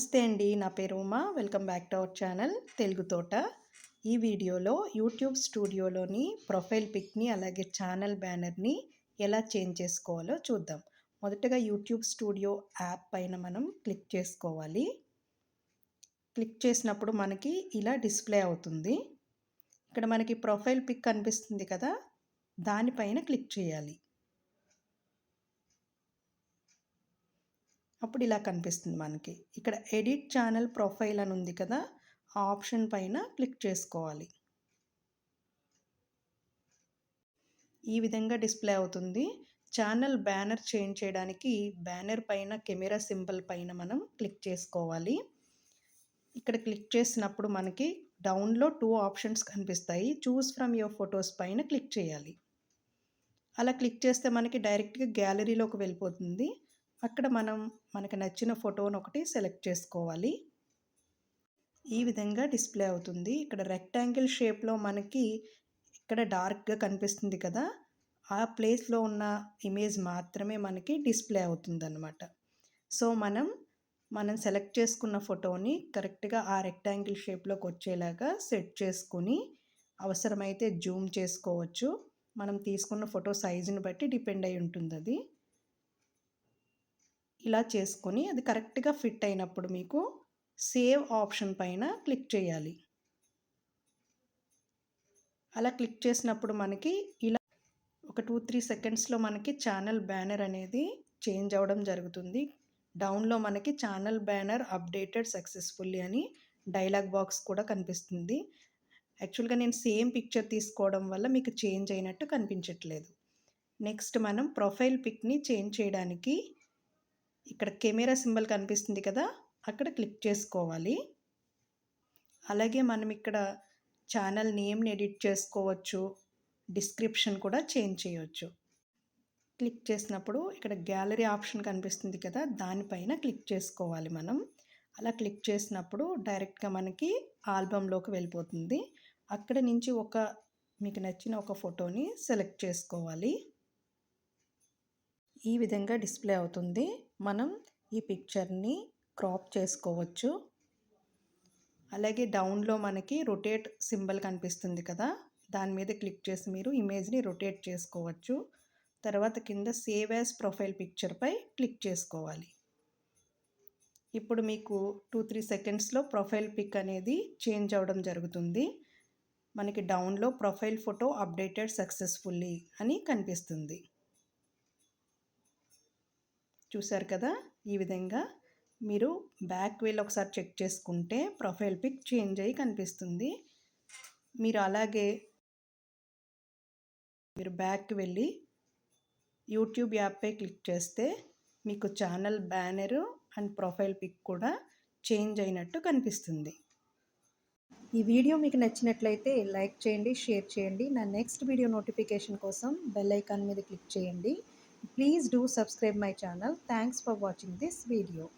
నమస్తే అండి. నా పేరు Uma. Welcome back to our channel Telugu Thota. ఈ వీడియోలో యూట్యూబ్ స్టూడియోలోని ప్రొఫైల్ పిక్ని అలాగే ఛానల్ బ్యానర్ని ఎలా చేంజ్ చేసుకోవాలో చూద్దాం. మొదటగా యూట్యూబ్ స్టూడియో యాప్ పైన మనం క్లిక్ చేసుకోవాలి. క్లిక్ చేసినప్పుడు మనకి ఇలా డిస్ప్లే అవుతుంది. ఇక్కడ మనకి ప్రొఫైల్ పిక్ కనిపిస్తుంది కదా. దానిపైన క్లిక్ చేయాలి. అప్పుడు ఇలా కనిపిస్తుంది మనకి. ఇక్కడ ఎడిట్ ఛానల్ ప్రొఫైల్ అని ఉంది కదా ఆ ఆప్షన్ పైన క్లిక్ చేసుకోవాలి. ఈ విధంగా డిస్ప్లే అవుతుంది. ఛానల్ బ్యానర్ చేంజ్ చేయడానికి బ్యానర్ పైన కెమెరా సింబల్ పైన మనం క్లిక్ చేసుకోవాలి. ఇక్కడ క్లిక్ చేసినప్పుడు మనకి డౌన్లో టూ ఆప్షన్స్ కనిపిస్తాయి. చూస్ ఫ్రమ్ యువర్ ఫొటోస్ పైన క్లిక్ చేయాలి. అలా క్లిక్ చేస్తే మనకి డైరెక్ట్గా గ్యాలరీలోకి వెళ్ళిపోతుంది. అక్కడ మనం మనకు నచ్చిన ఫోటోను ఒకటి సెలెక్ట్ చేసుకోవాలి. ఈ విధంగా డిస్ప్లే అవుతుంది. ఇక్కడ రెక్టాంగిల్ షేప్లో మనకి ఇక్కడ డార్క్గా కనిపిస్తుంది కదా. ఆ ప్లేస్లో ఉన్న ఇమేజ్ మాత్రమే మనకి డిస్ప్లే అవుతుంది అనమాట సో మనం మనం సెలెక్ట్ చేసుకున్న ఫోటోని కరెక్ట్గా ఆ రెక్టాంగిల్ షేప్లోకి వచ్చేలాగా సెట్ చేసుకుని అవసరమైతే జూమ్ చేసుకోవచ్చు. మనం తీసుకున్న ఫోటో సైజుని బట్టి డిపెండ్ అయి ఉంటుంది అది ఇలా చేసుకొని అది కరెక్ట్గా ఫిట్ అయినప్పుడు మీకు సేవ్ ఆప్షన్ పైన క్లిక్ చేయాలి. అలా క్లిక్ చేసినప్పుడు మనకి ఇలా ఒక టూ త్రీ సెకండ్స్లో మనకి ఛానల్ బ్యానర్ అనేది చేంజ్ అవ్వడం జరుగుతుంది. డౌన్లో మనకి ఛానల్ బ్యానర్ అప్డేటెడ్ సక్సెస్ఫుల్లీ అని డైలాగ్ బాక్స్ కూడా కనిపిస్తుంది. యాక్చువల్గా నేను సేమ్ పిక్చర్ తీసుకోవడం వల్ల మీకు చేంజ్ అయినట్టు కనిపించట్లేదు. నెక్స్ట్ మనం ప్రొఫైల్ పిక్ని చేంజ్ చేయడానికి ఇక్కడ కెమెరా సింబల్ కనిపిస్తుంది కదా అక్కడ క్లిక్ చేసుకోవాలి. అలాగే మనం ఇక్కడ ఛానల్ నేమ్ని ఎడిట్ చేసుకోవచ్చు డిస్క్రిప్షన్ కూడా చేంజ్ చేయవచ్చు క్లిక్ చేసినప్పుడు ఇక్కడ గ్యాలరీ ఆప్షన్ కనిపిస్తుంది కదా దానిపైన క్లిక్ చేసుకోవాలి మనం. అలా క్లిక్ చేసినప్పుడు డైరెక్ట్గా మనకి ఆల్బంలోకి వెళ్ళిపోతుంది. అక్కడ నుంచి ఒక మీకు నచ్చిన ఒక ఫోటోని సెలెక్ట్ చేసుకోవాలి. ఈ విధంగా డిస్ప్లే అవుతుంది. మనం ఈ పిక్చర్ని క్రాప్ చేసుకోవచ్చు. అలాగే డౌన్లో మనకి రొటేట్ సింబల్ కనిపిస్తుంది కదా దాని మీద క్లిక్ చేసి మీరు ఇమేజ్ని రొటేట్ చేసుకోవచ్చు. తర్వాత కింద సేవ్ యాజ్ ప్రొఫైల్ పిక్చర్పై క్లిక్ చేసుకోవాలి. ఇప్పుడు మీకు టూ త్రీ సెకండ్స్లో ప్రొఫైల్ పిక్ అనేది చేంజ్ అవ్వడం జరుగుతుంది. మనకి డౌన్లో ప్రొఫైల్ ఫోటో అప్డేటెడ్ సక్సెస్ఫుల్లీ అని కనిపిస్తుంది. చూసారు కదా? ఈ విధంగా మీరు బ్యాక్ వెళ్ళి ఒకసారి చెక్ చేసుకుంటే ప్రొఫైల్ పిక్ చేంజ్ అయ్యి కనిపిస్తుంది. మీరు అలాగే మీరు బ్యాక్ వెళ్ళి యూట్యూబ్ యాప్పై క్లిక్ చేస్తే మీకు channel banner and profile pic కూడా చేంజ్ అయినట్టు కనిపిస్తుంది. ఈ వీడియో మీకు నచ్చినట్లయితే లైక్ చేయండి షేర్ చేయండి. నా నెక్స్ట్ వీడియో నోటిఫికేషన్ కోసం బెల్ ఐకాన్ మీద క్లిక్ చేయండి. Please do subscribe my channel. Thanks for watching this video.